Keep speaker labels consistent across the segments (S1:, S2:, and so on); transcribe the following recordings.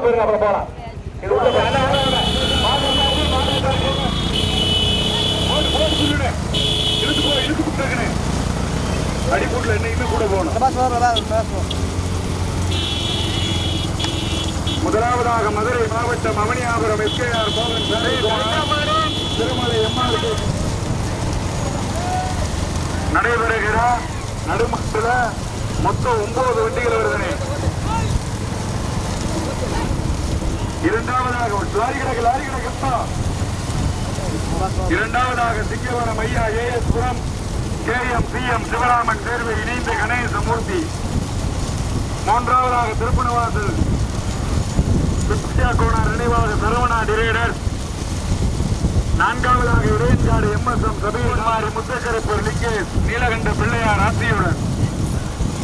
S1: போயிருங்க அப்புறம் போலாம். இது உள்ள போய் அண்ணா, அண்ணா, கூட போகணும் முதலாவதாக மதுரை மாவட்டம் அவனியாபுரம் எஸ்கேஆர் மோகன் திருமலை எம்மாளுக்கு நடைபெறுகிற நடுமத்துல மொத்தம் ஒன்பது வண்டிகள் வருதுனே. இரண்டாவதாக ஒரு லாரி கிடக்கு லாரி கிடக்கு இரண்டாவதாக சிங்கவரம் ஐயா AS Puram K M C M Sivaraman தேர்வு இணைந்த கணேசமூர்த்தி மூன்றாவதாக திருப்பணவாசல் சுப்ரியா கோனார் நினைவாக சரவணா டிரேடர் நான்காவதாக Idaiyankadu M S M Sabeermari Muthakkaraipur Lingesh Neelakanda Pillaiyar ஆசியுடன்.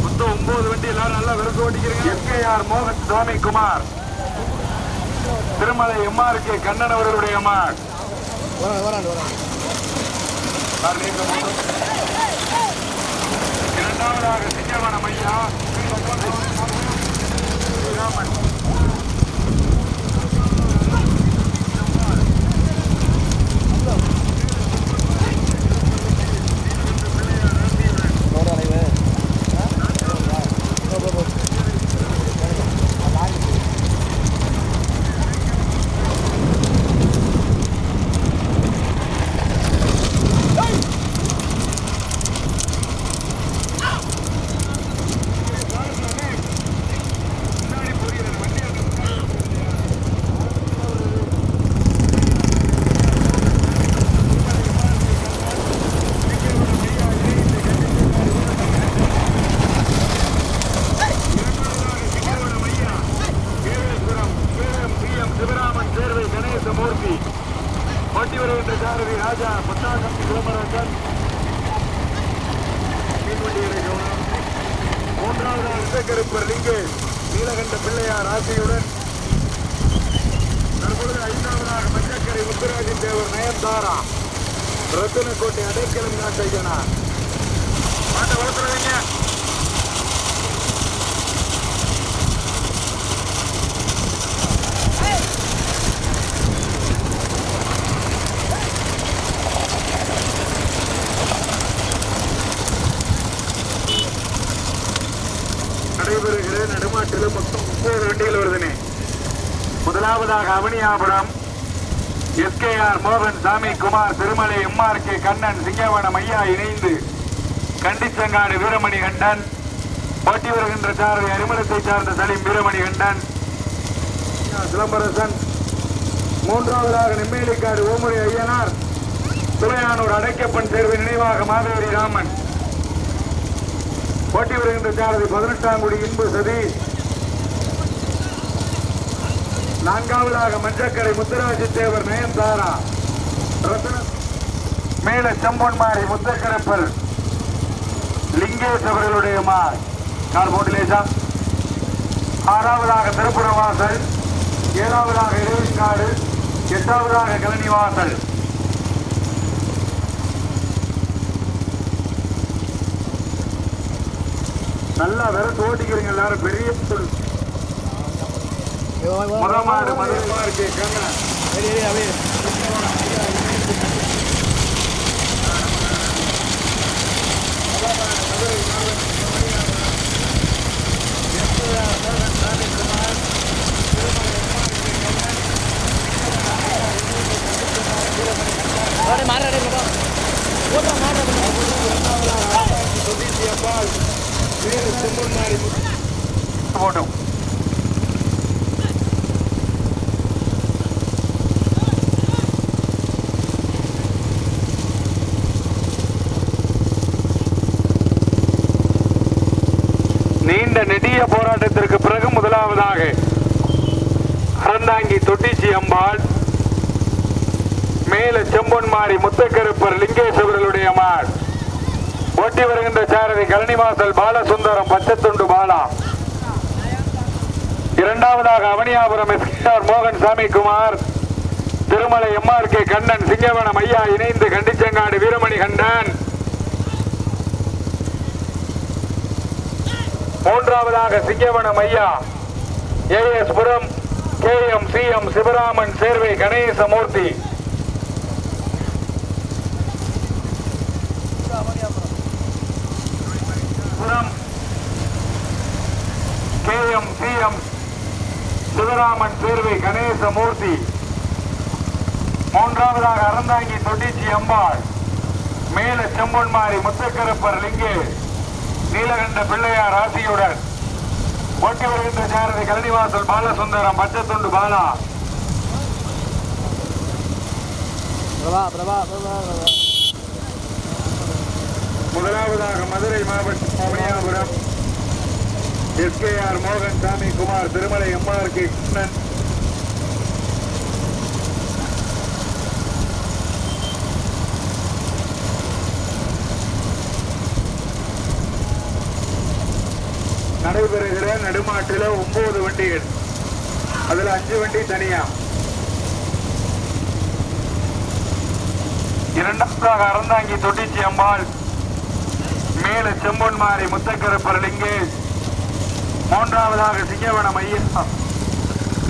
S1: மொத்தம் ஒன்பது வண்டி எல்லாரும் நல்லா விருது ஓட்டிக்கிறீங்க. எஸ்கேஆர் மோகன் சுவாமி குமார் திருமலை எம்ஆர் கே கண்ணன் அவர்களுடைய முதல். இரண்டாவதாக சிங்கவனம் ஐயா ராமன் சிவராமன் சேர்வை கணேசமூர்த்தி ஓட்டி வருகின்ற சாரதி ராஜா புத்தாக்கம் சிவமரசன் மீன்வண்டிகளை கவனம் மூன்றாவது விசக்கருப்பர் லிங்கேஷ் நீலகண்ட பிள்ளையார் ஆசையுடன் தற்பொழுது ஐந்தாவதாக மஞ்சக்கரை முத்துராஜன் தேவர் நயன்தாரா ரத்தினக்கோட்டை அடைக்கலம் நாட்டையனா மாட்டை வளர்த்துறவங்க நடைபெறுகிற நடுமாட்டில் மொத்தம் முப்பது வண்டிகள் வருதுனே முதலாவதாக அவனியாபுரம். எஸ்கேஆர் மோகன் சாமி குமார் திருமலை எம்ஆர் கே கண்ணன் சிங்கவனம் ஐயா இணைந்து கண்டிச்சங்காடு வீரமணி கண்டன் போட்டி வருகின்ற சாரதி அரிமளத்தை சார்ந்த சலீம் வீரமணி கண்டன் சிலம்பரசன். மூன்றாவதாக நெம்மேலிக்காடு ஓமுறை ஐயனார். துறையானூர் அடைக்கப்பன் தேர்வு நினைவாக மாதவரி ராமன். போட்டி வருகின்ற சாரதி பதினெட்டாம் குடி இன்பு சதி நான்காவதாக மஞ்சக்கரை முத்துராஜி தேவர் நயன்தாரா ரத்ன மேல செம்பொன்மாரி முத்தக்கரப்பல். லிங்கேஷ் அவர்களுடைய மார் கால் போட்டிலேசா ஆறாவதாக திருப்புறவாசல் ஏழாவதாக இடைவெளிக்காடு எட்டாவதாக கலனிவாசல் நல்லா விரட்டு ஓட்டிக்கிறீங்க எல்லாரும் பெரிய. முதமாடு மதுரமா இருக்கு கண்ணன் நீண்ட நெடிய போராட்டத்திற்கு பிறகு முதலாவதாக அறந்தாங்கி தொட்டிச்சி அம்பாள் மேல செம்பொன்மாரி முத்தக்கருப்பர் லிங்கேஸ்வரர்களுடைய மாள். ஓட்டி வருகின்ற சாரதி கலனிவாசல் பாலசுந்தரம் பச்சத்துண்டு பாலா. இரண்டாவதாக அவனியாபுரம் எஸ்ஆர் மோகன் சாமி குமார் திருமலை எம்ஆர் கே. கண்ணன் சிங்கவனம் ஐயா இணைந்து கண்டிச்சங்காடு வீரமணி கண்டன் மூன்றாவதாக சிங்கவனம் ஐயா AS Puram K. M. Sivaraman Servai Ganesamoorthy Puram K M C M Sivaraman Servai Ganesamoorthy. மூன்றாவதாக அறந்தாங்கி தொட்டிச்சி அம்பாள். மேல செம்பொன்மாரி முத்தக்கரப்பர் லிங்கு. நீலகண்ட பிள்ளையார் ஆசியுடன். ஓட்டி வருகின்ற சாரதி கலனிவாசல் பாலசுந்தரம் பச்சத்துண்டு பாலா. முதலாவதாக மதுரை மாவட்டம் மணியாபுரம். எஸ்கேஆர் மோகன் சாமி குமார் திருமலை எம்ஆர் கே கிருஷ்ணன். நடைபெறுகிற நடுமாட்டில ஒன்பது வண்டிகள். அதுல அஞ்சு வண்டி தனியா. இரண்டாவதாக அறந்தாங்கி தொட்டிச்சி அம்பாள் மேல செம்பொன்மாரி முத்தக்கரப்பர் லிங்கேஷ் மூன்றாவதாக சிங்கவனம் ஐயா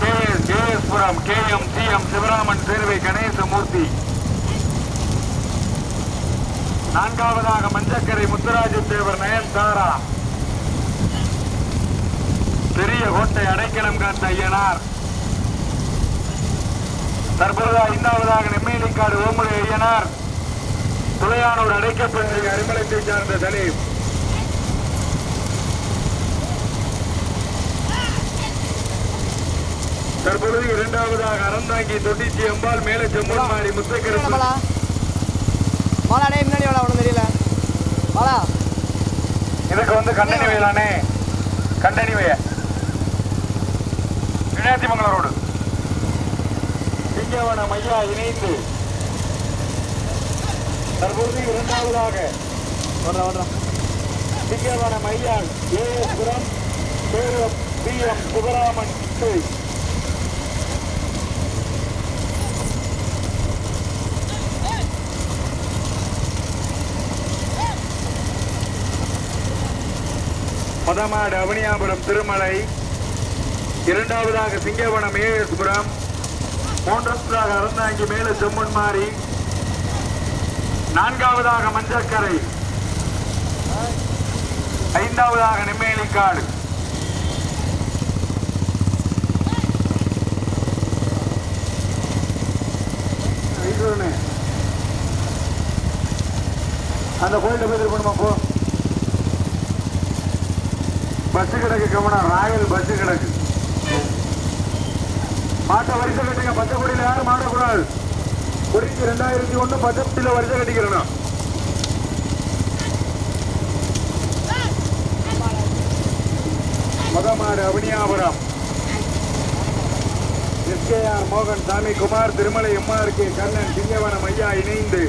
S1: K. S JS Puram K. M. C. M. Sivaraman Servai Ganesamoorthy. நான்காவதாக மஞ்சக்கரை முத்துராஜத்தேவர் நயன்தாரா. பெரிய கோட்டை அடைக்கலம் காத்த ஐயனார். தற்போது ஐந்தாவதாக நெம்மேலிக்காடு ஓமுலை ஐயனார். துளையானூர் அடைக்கப்பட்ட அரிமளத்தை சார்ந்த தலீப் தற்பொழுது இரண்டாவதாக அறந்தாங்கி தொட்டிச்சி அம்பாள் மேல செம்மன் மாறி முத்தக்கரப்பு
S2: பாலா பாலா டே முன்னாடி வாடா ஒன்றும் தெரியல. பாலா
S1: இதுக்கு வந்து கண்டனி வயலானே கண்டனி வய. விநாயகமங்கலம் ரோடு. சிங்கவனம் ஐயா இணைந்து. தற்பொழுது இரண்டாவதாக.
S2: ஓடுறா ஓடுறா
S1: சிங்கவனம் ஐயா ஏஎஸ்புரம் சேலம் பி. எம். சுபராமன் மதமாடு அவனியாபுரம் திருமலை. இரண்டாவதாக சிங்கவனம் ஏஎஸ்புரம் மூன்றாவதாக அறந்தாங்கி மேல செம்மன்மாரி நான்காவதாக மஞ்சக்கரை. ஐந்தாவதாக நெம்மேலிக்காடு. அந்த கோயில்ல போய் பண்ணுமா போ? பஸ் கிடக்கு கவனம் ராயல் பஸ் கிடக்கு. மாட்டை வரிசை கட்டுங்க பச்சை கொடியில யாரும் மாடக்கூடாது கொடிக்கு ரெண்டாயிரத்தி ஒண்ணு பச்சை கொடியில வரிசை கட்டிக்கிறணும் மதமாடு அவனியாபுரம் எஸ்கேஆர் மோகன் சாமி குமார் திருமலை எம்ஆர் கே கண்ணன் சிங்கவனம் ஐயா இணைந்து.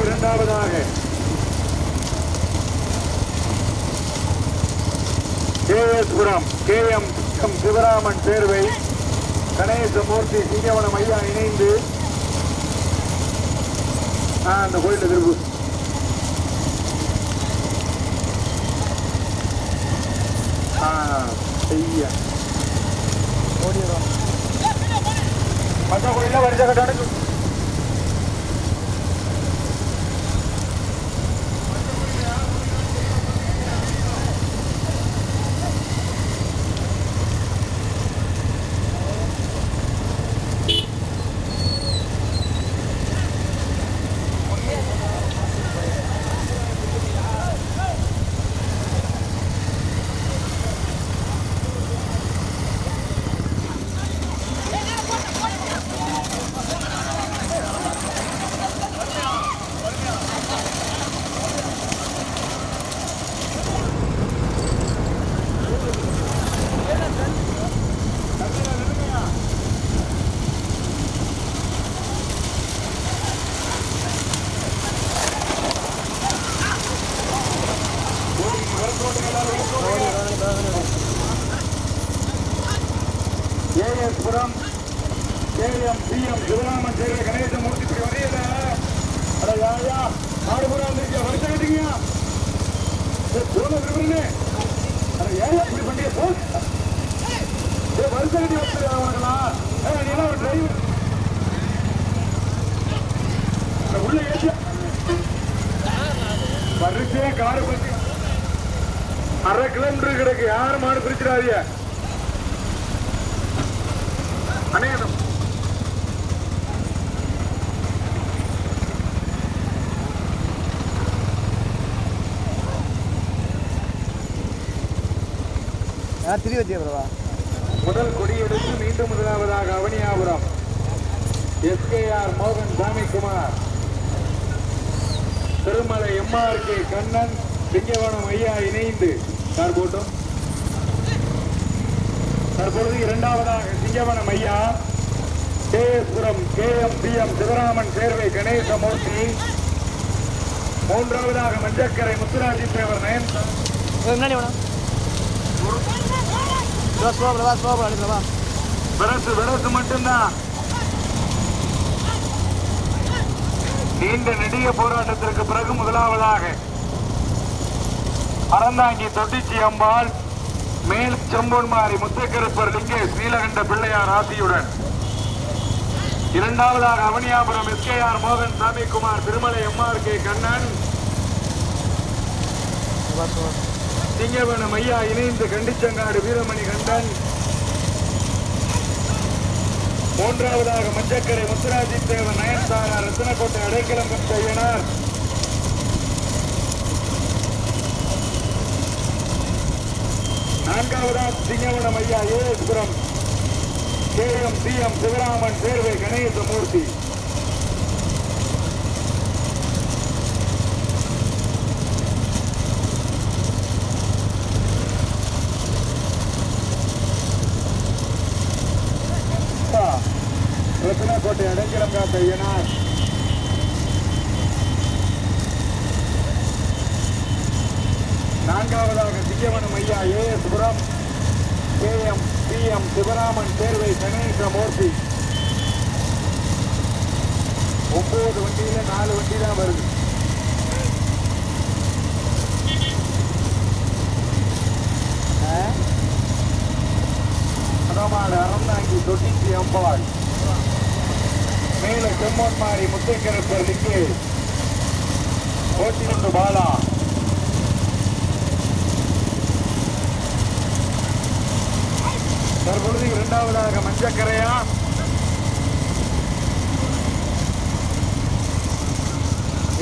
S1: இரண்டாவதாக. கேஎஸ்புரம் கே எம் சிவராமன் சேர்வை கணேசமூர்த்தி சிங்கவனம் ஐயா இணைந்து அந்த கோயில் திருப்பு ஐயா மற்ற கோயில வரிசை கட்டாடு வருஷம் வந்து ஒரு டிரைவர் உள்ள ஏற்றியா வரிசையா காரு பத்தி அரை கிலோமீட்டர் கிடக்கு யாரும் மாடு பிரிச்சிடாதிய அநேகம்
S2: யார் திரி வச்சியா பிரபா
S1: முதல் கொடியெடுத்து மீண்டும் முதலாவதாக அவனியாபுரம். எஸ்கேஆர் மோகன் சாமிக்குமார் திருமலை எம்ஆர் கே கண்ணன் சிங்கவனம் ஐயா இணைந்து. சார் போட்டோம். தற்பொழுது இரண்டாவதாக சிங்கவனம் ஐயா KS Puram K M P M Sivaraman Servai Ganesamoorthy. மூன்றாவதாக மஞ்சக்கரை முத்துராஜி தேவர் நயன்
S2: முன்னாடி ஸ்லோ பிரபா ஸ்லோ பிரபா
S1: விரசு மட்டும்தான். நீண்ட நெடிய போராட்டத்திற்கு பிறகு முதலாவதாக. அறந்தாங்கி தொட்டிச்சி அம்பாள் மேல் செம்பொன்மாரி முத்தக்கருப்பர் லிங்கேஷ் நீலகண்ட பிள்ளையார் ஆசியுடன். இரண்டாவதாக அவனியாபுரம் எஸ்கேஆர் மோகன் சாமிக்குமார் திருமலை எம்ஆர் கே கண்ணன்.
S2: பிரபா
S1: மையா ஐயா இணைந்து கண்டிச்சங்காடு வீரமணி கண்டன் மூன்றாவதாக மஞ்சக்கரை முத்துராஜித்தேவன் நயன்தாரா ரத்தினக்கோட்டை அடைக்கலம் பெற்ற நான்காவதாக சிங்கவனம் ஐயா AS Puram K. M. C. M. Sivaraman Servai Ganesamoorthy. Rathinakottai Adaikalam காத்த ஐயனார் நான்காவதாக சிங்கவனம் ஐயா AS Puram P M Sivaraman Servai Ganesamoorthy. ஒன்பது வண்டியில நாலு வண்டி தான் வருது படமாடு அறந்தாங்கி தொட்டிக்கு அம்பாள். மேலே செம்மன்மாரி முத்தைக்கரப்பர் லிங்கே பாலா. தற்பொழுது இரண்டாவதாக மஞ்சக்கரையா.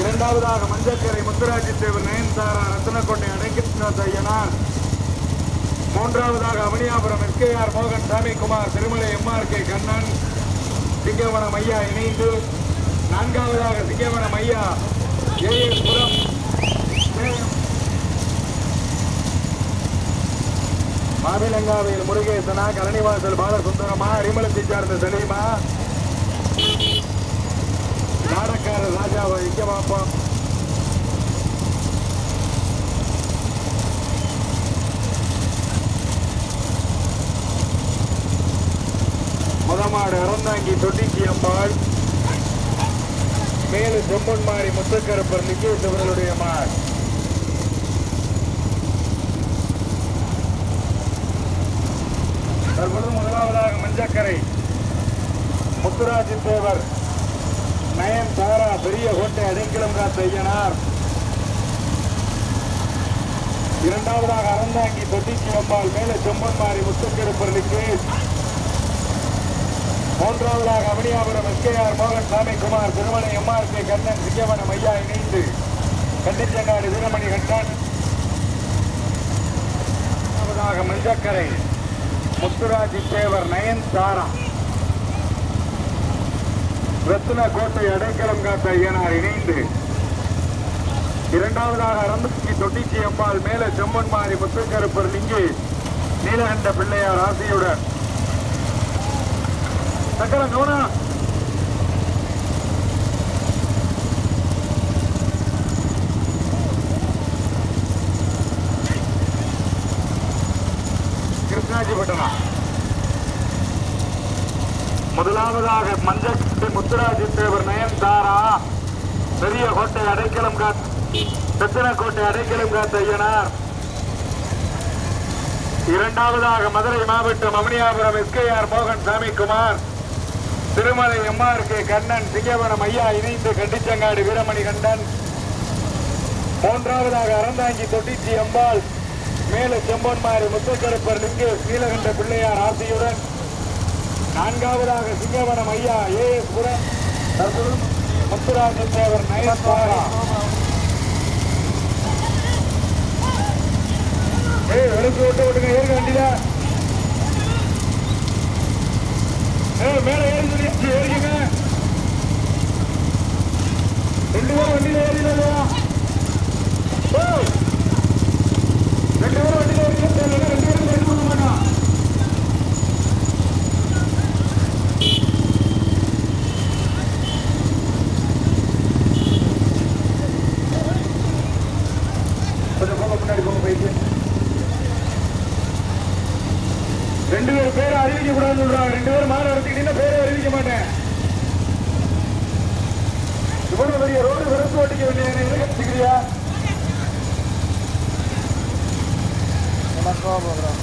S1: இரண்டாவதாக மஞ்சக்கரை முத்துராஜி தேவர் நயன்தாரா ரத்னக்கோட்டை அடைக்கின்ற ஐயனார். மூன்றாவதாக அவனியாபுரம் எஸ்கேஆர் மோகன் சாமிக்குமார் திருமலை எம்ஆர் கே கண்ணன். சிங்கவனம் ஐயா இணைந்து நான்காவதாக சிங்கவனம் ஐயா ஏஎஸ் புரம். மாவிலங்காவையில் முருகேசனா கரணிவாசல் பாலசுந்தரமா அரிமலத்தை சார்ந்த சலீமா. நாடக்கார ராஜாவை இங்க பார்ப்போம் முதமாடு அறந்தாங்கி தொட்டிச்சி அம்பாள் மேலு செம்பன்மாரி முத்தக்கருப்பர் லிங்கேஷ் அவர்களுடைய மாள் தற்பொழுது முதலாவதாக மஞ்சக்கரை. முத்துராஜி தேவர். நயன் தாரா பெரிய கோட்டை அடைக்கலம் காத்த ஐயனார். இரண்டாவதாக அறந்தாங்கி தொட்டிச்சி அம்பாள் மேலே செம்பன்மாரி முத்தக்கருப்பர் லிங்கேஷ் மூன்றாவதாக அவனியாபுரம் எஸ்கேஆர் மோகன் சாமிக்குமார் திருமண எம்ஆர் கே கண்ணன் சிங்கவனம் ஐயா இணைந்து கண்டிச்சங்காடு வீரமணி கண்ணன். மூன்றாவதாக மஞ்சக்கரை முத்துராஜி தேவர் நயன் தாரா ரத்ன கோட்டை அடைக்கலம் காத்த ஐயனார் இணைந்து. இரண்டாவதாக அரம்பத்தி தொட்டிச்சி அம்பாள் மேல செம்மன்மாரி முத்துக்கருப்பர் லிங்கி நீலகண்ட பிள்ளையார் ஆசியுடன் சக்கரம் கவனம். கிருஷ்ணாஜிபட்டணம். முதலாவதாக மஞ்சள் முத்துராஜி தேவர் நயன் தாரா. பெரிய கோட்டை அடைக்கலம் காத்தனக்கோட்டை அடைக்கலம் காத்த ஐயனார். இரண்டாவதாக மதுரை மாவட்டம் அமனியாபுரம் எஸ்கேஆர் மோகன் சாமிக்குமார் திருமலை எம்ஆர் கே கண்ணன் சிங்கவனம் ஐயா இணைந்து கண்டிச்சங்காடு வீரமணி கண்டன் மூன்றாவதாக அறந்தாங்கி தொட்டிச்சி அம்பாள் மேல செம்பன்மாரி முத்தக்கருப்பர் லிங்கு நீலகண்ட பிள்ளையார் ஆசியுடன் நான்காவதாக சிங்கவனம் ஐயா ஏ எஸ் புரம் முத்துராஜேவர் முத்துராஜன் தேவர் ஏய் விளக்கு விட்டு விட்டுங்க ஏறுங்க வண்டியில ஏய் மேல ஏறி சொல்லியாச்சு ஏறிங்க ரெண்டு பேரும் வண்டியில் ஏறினா ரெண்டு பேரும் வண்டியில் ஏறி ரெண்டு பேரும் ரெண்டு பண்ண ரெண்டு பேர் பேரை அறிவிக்க கூடாதுன்னு சொல்றாங்க. ரெண்டு பேரும் மாற எடுத்துக்கிட்டீங்கன்னா பேரை அறிவிக்க மாட்டேன். இவ்வளவு பெரிய ரோடு விரத்து ஓட்டிக்க வேண்டிய
S2: போகிறோம்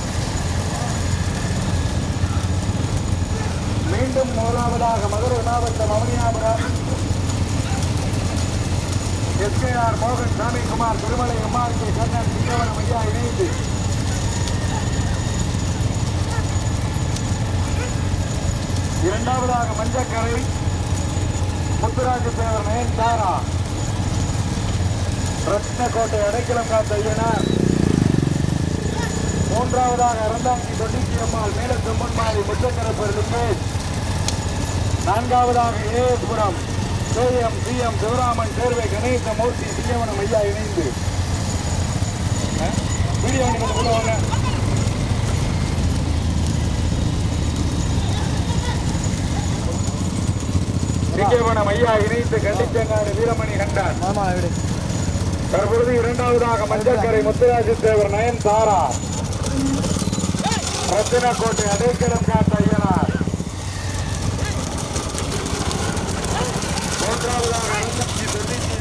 S1: மீண்டும் முதலாவதாக மதுரை மாவட்டம் அவனியாபுரம். எஸ்கேஆர் மோகன் சாமிக்குமார் திருமலை எம்ஆர் கே கண்ணன் சிங்கவனம் ஐயா இணைந்து இரண்டாவதாக மஞ்சக்கரை முத்துராஜ தேவர் மேன் தாரா. ரத்னக்கோட்டை அடைக்கலம் காத்த ஐயனார். மூன்றாவதாக இரண்டாயிரத்தி தொண்ணூற்றி அம்மாள் மேல செம்மன்மாரி முத்தக்கரப்பர் லிங்கேஷ் நான்காவதாக AS Puram C M Sivaraman Servai Ganesamoorthy Singavanam ஐயா இணைந்து. வீடியோ வாங்க சிங்கவனம் ஐயா இணைந்து கண்டிச்சங்காடு வீரமணி
S2: வீடு.
S1: தற்பொழுது இரண்டாவதாக மஞ்சக்கரை முத்துராஜ தேவர் நயன் தாரா ரத்தினக்கோட்டை அடைக்கலம் காத்த ஐயனார் மூன்றாவதாக அறந்தாங்கி தொண்ணூற்றி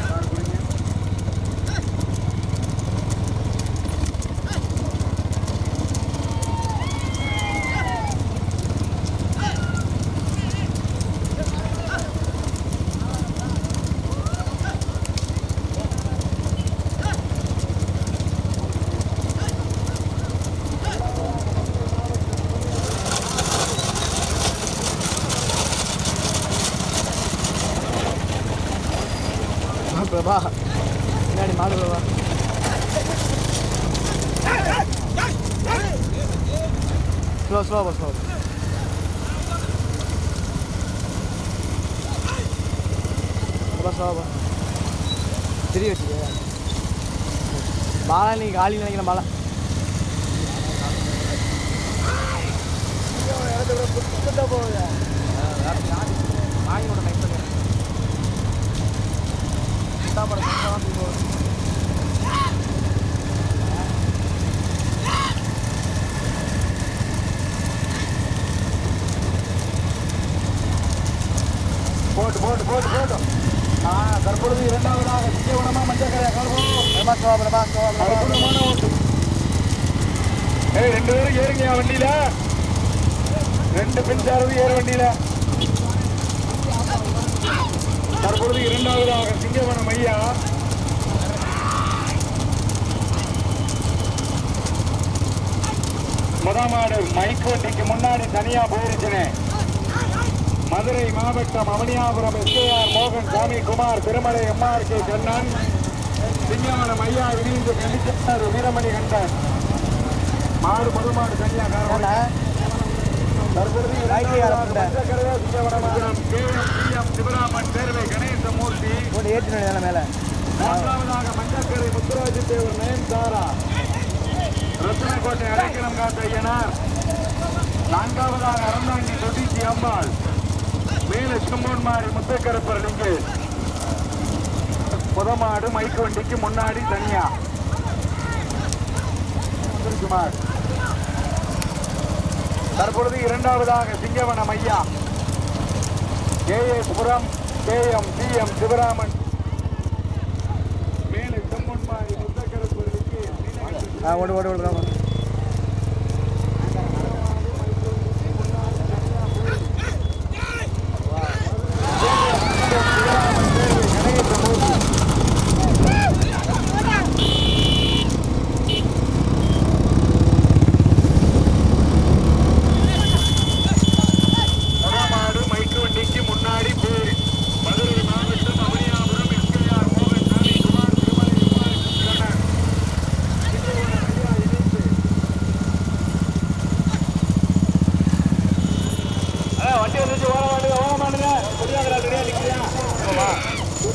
S2: ஆ, பிரபா பின்னாடி மாடு பிரபா ஸ்லோ ஸ்லோ போ ஸ்லோ ரொம்ப ஸ்லோ போ தெரிய வச்சுக்க பாலா நீ காலி நினைக்கிறேன் பாலா. வாங்கியோட லைக் பண்ணி சாப்பாடு மட்டும்
S1: போட்டு போட்டு போட்டு போட்டு. ஆ தற்பொழுது இரண்டாவதாக சிங்கவனமா மஞ்சக்கரையா அற்புதமான ஓட்டு ஏய் ரெண்டு பேரும் ஏறுங்க என் வண்டியில. ரெண்டு பெண் சாரதி ஏறு வண்டியில. தற்பொழுது இரண்டாவதாக சிங்கவனம் ஐயா முதமாடு மைக் முன்னாடி தனியா போயிருச்சுனே. மதுரை மாவட்டம் அவனியாபுரம் எஸ்கேஆர் மோகன் சாமி குமார் திருமலை எம்ஆர் கே கண்ணன். சிங்கவனம் ஐயா இணைந்து கண்டிச்சார் வீரமணி கண்டன் மாடு முழு மாடு தனியா காரணம் சிவராமன் சேர்வை கணேசமூர்த்தி.
S2: போட்டு ஏற்றி வேலை மேலே.
S1: மூன்றாவதாக மஞ்சக்கரை முத்துராஜ தேவர் நயன் தாரா ரத்னக்கோட்டை அடைக்கலம் காத்த ஐயனார். நான்காவதாக அறந்தாங்கி தொட்டிச்சி அம்பாள். மேல செம்மோன்மாரி முத்தக்கரப்பர் லிங்கேஷ் புதமாடு மைக்கு வண்டிக்கு முன்னாடி தனியா. சுமார் தற்பொழுது இரண்டாவதாக சிங்கவன ஐயா K. S Puram K. M. C. M. Sivaraman. மேலே செம்மொன்மாரி முத்தக்கரப்பர் லிங்கேஷ்
S2: ஆ ஓடு ஓடு ஓடு பிரபா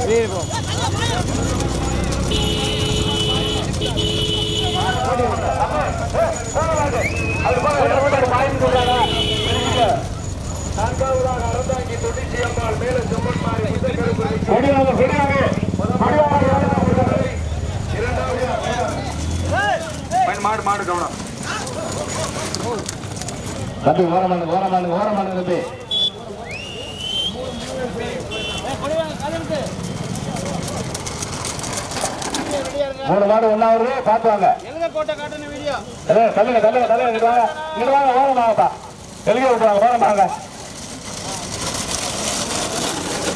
S2: வெளியே போ
S1: நான்காவதாக அறந்தாங்கி தொண்ணூற்றி அம்பாள் மேல செம்மன்மாரி புத்தகருப்பதி
S3: கொடியாக கொடியாக
S1: மாடு மாடு கவனம்.
S3: தம்பி ஓரமானு ஓரமானு ஓரமானு தம்பி. மூணு மாடு ஒன்னா வருது பார்த்து வாங்க.
S2: எங்க கோட்டை காட்டுன வீடியோ?
S3: ஏய், தள்ளுங்க தள்ளுங்க தள்ளுங்க ஓரமாகப்பா எழுதி விட்டுவாங்க ஓரமாங்க